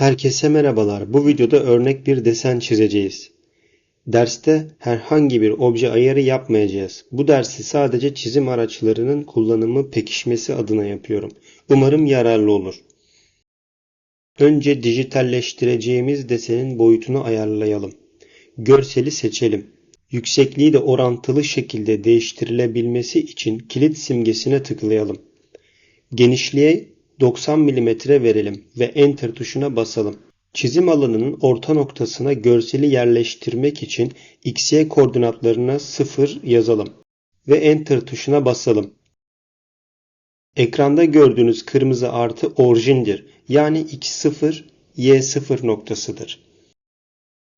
Herkese merhabalar. Bu videoda örnek bir desen çizeceğiz. Derste herhangi bir obje ayarı yapmayacağız. Bu dersi sadece çizim araçlarının kullanımı pekişmesi adına yapıyorum. Umarım yararlı olur. Önce dijitalleştireceğimiz desenin boyutunu ayarlayalım. Görseli seçelim. Yüksekliği de orantılı şekilde değiştirilebilmesi için kilit simgesine tıklayalım. Genişliğe 90 mm verelim ve Enter tuşuna basalım. Çizim alanının orta noktasına görseli yerleştirmek için XY koordinatlarına 0 yazalım ve Enter tuşuna basalım. Ekranda gördüğünüz kırmızı artı orijindir. Yani X0, Y0 noktasıdır.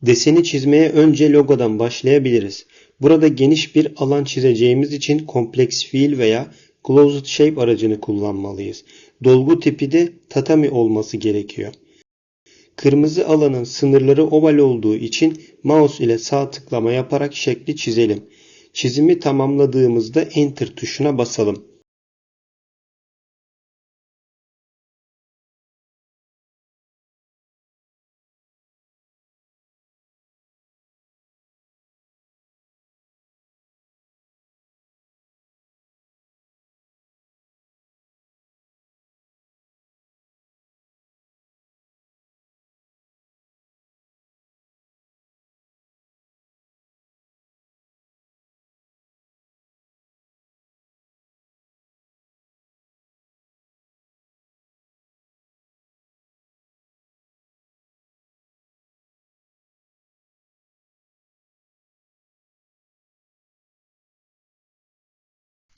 Deseni çizmeye önce logodan başlayabiliriz. Burada geniş bir alan çizeceğimiz için Complex Fill veya Closed Shape aracını kullanmalıyız. Dolgu tipi de tatami olması gerekiyor. Kırmızı alanın sınırları oval olduğu için mouse ile sağ tıklama yaparak şekli çizelim. Çizimi tamamladığımızda Enter tuşuna basalım.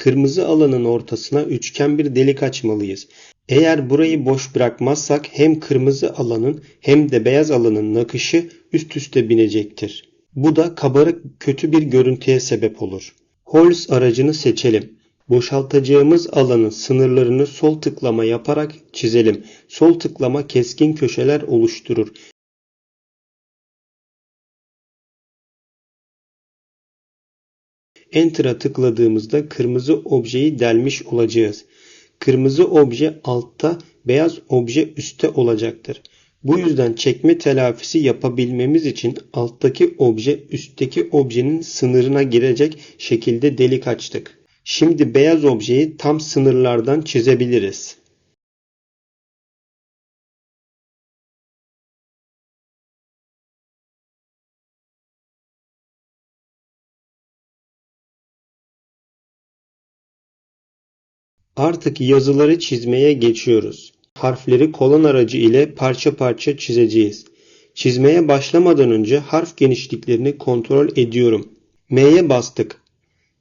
Kırmızı alanın ortasına üçgen bir delik açmalıyız. Eğer burayı boş bırakmazsak hem kırmızı alanın hem de beyaz alanın nakışı üst üste binecektir. Bu da kabarık kötü bir görüntüye sebep olur. Holes aracını seçelim. Boşaltacağımız alanın sınırlarını sol tıklama yaparak çizelim. Sol tıklama keskin köşeler oluşturur. Enter'a tıkladığımızda kırmızı objeyi delmiş olacağız. Kırmızı obje altta, beyaz obje üstte olacaktır. Bu yüzden çekme telafisi yapabilmemiz için alttaki obje üstteki objenin sınırına girecek şekilde delik açtık. Şimdi beyaz objeyi tam sınırlardan çizebiliriz. Artık yazıları çizmeye geçiyoruz. Harfleri kolon aracı ile parça parça çizeceğiz. Çizmeye başlamadan önce harf genişliklerini kontrol ediyorum. M'ye bastık.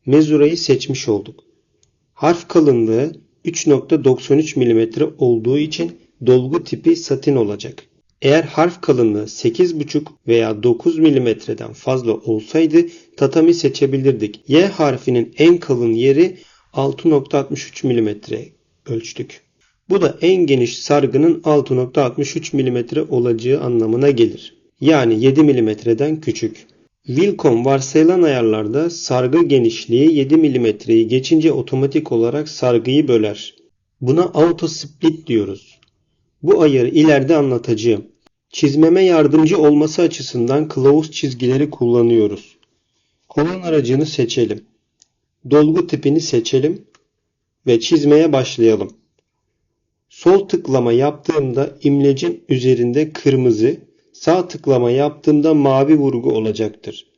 Mezurayı seçmiş olduk. Harf kalınlığı 3.93 mm olduğu için dolgu tipi satin olacak. Eğer harf kalınlığı 8.5 veya 9 mm'den fazla olsaydı tatami seçebilirdik. Y harfinin en kalın yeri 6.63 mm ölçtük. Bu da en geniş sargının 6.63 mm olacağı anlamına gelir. Yani 7 mm'den küçük. Wilcom varsayılan ayarlarda sargı genişliği 7 mm'yi geçince otomatik olarak sargıyı böler. Buna auto split diyoruz. Bu ayarı ileride anlatacağım. Çizmeme yardımcı olması açısından kılavuz çizgileri kullanıyoruz. Kolon aracını seçelim. Dolgu tipini seçelim ve çizmeye başlayalım. Sol tıklama yaptığımda imlecin üzerinde kırmızı, sağ tıklama yaptığımda mavi vurgu olacaktır.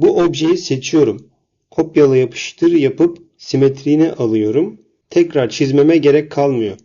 Bu objeyi seçiyorum. Kopyala yapıştır yapıp simetriğini alıyorum. Tekrar çizmeme gerek kalmıyor.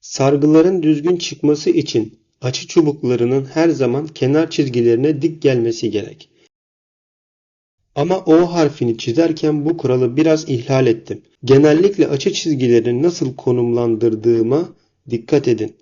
Sargıların düzgün çıkması için açı çubuklarının her zaman kenar çizgilerine dik gelmesi gerek. Ama O harfini çizerken bu kuralı biraz ihlal ettim. Genellikle açı çizgilerini nasıl konumlandırdığıma dikkat edin.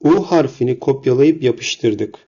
U harfini kopyalayıp yapıştırdık.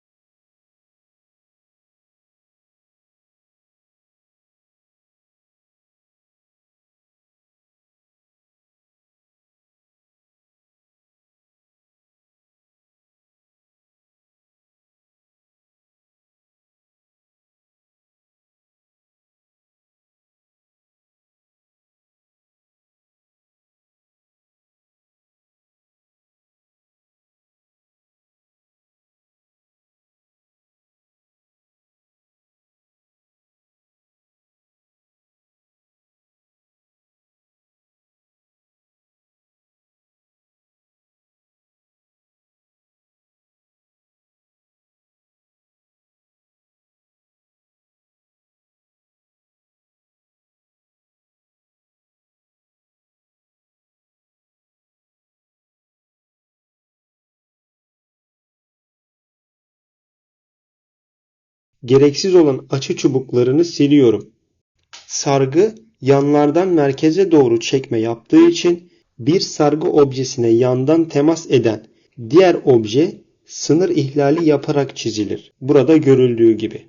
Gereksiz olan açı çubuklarını siliyorum. Sargı yanlardan merkeze doğru çekme yaptığı için bir sargı objesine yandan temas eden diğer obje sınır ihlali yaparak çizilir. Burada görüldüğü gibi.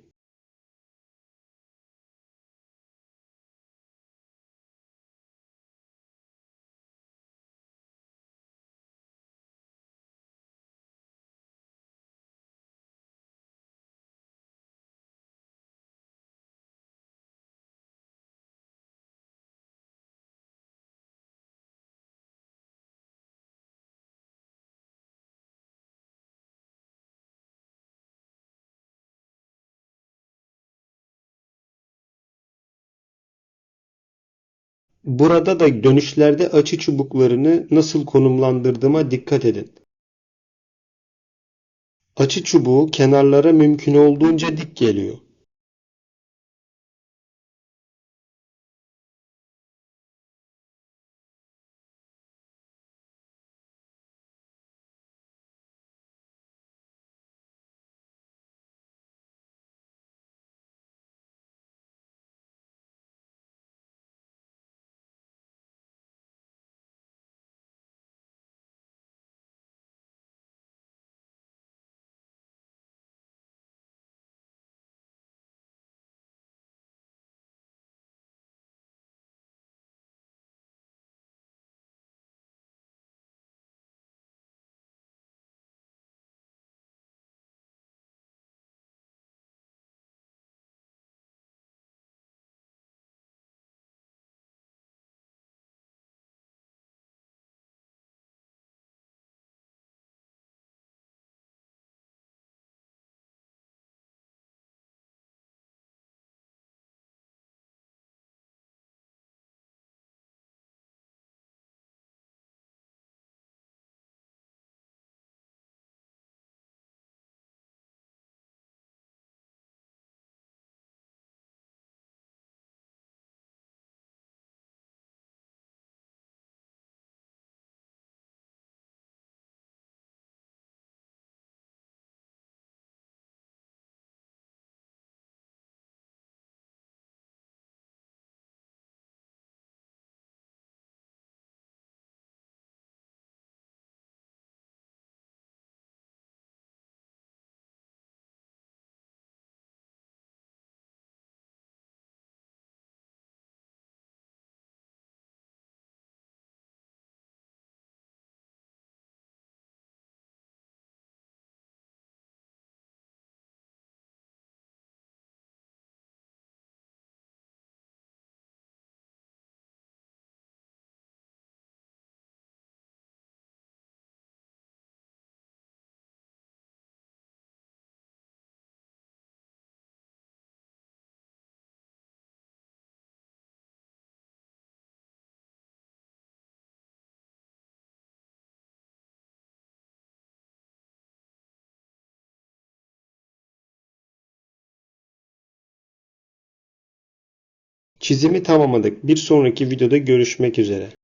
Burada da dönüşlerde açı çubuklarını nasıl konumlandırdığıma dikkat edin. Açı çubuğu kenarlara mümkün olduğunca dik geliyor. Çizimi tamamladık. Bir sonraki videoda görüşmek üzere.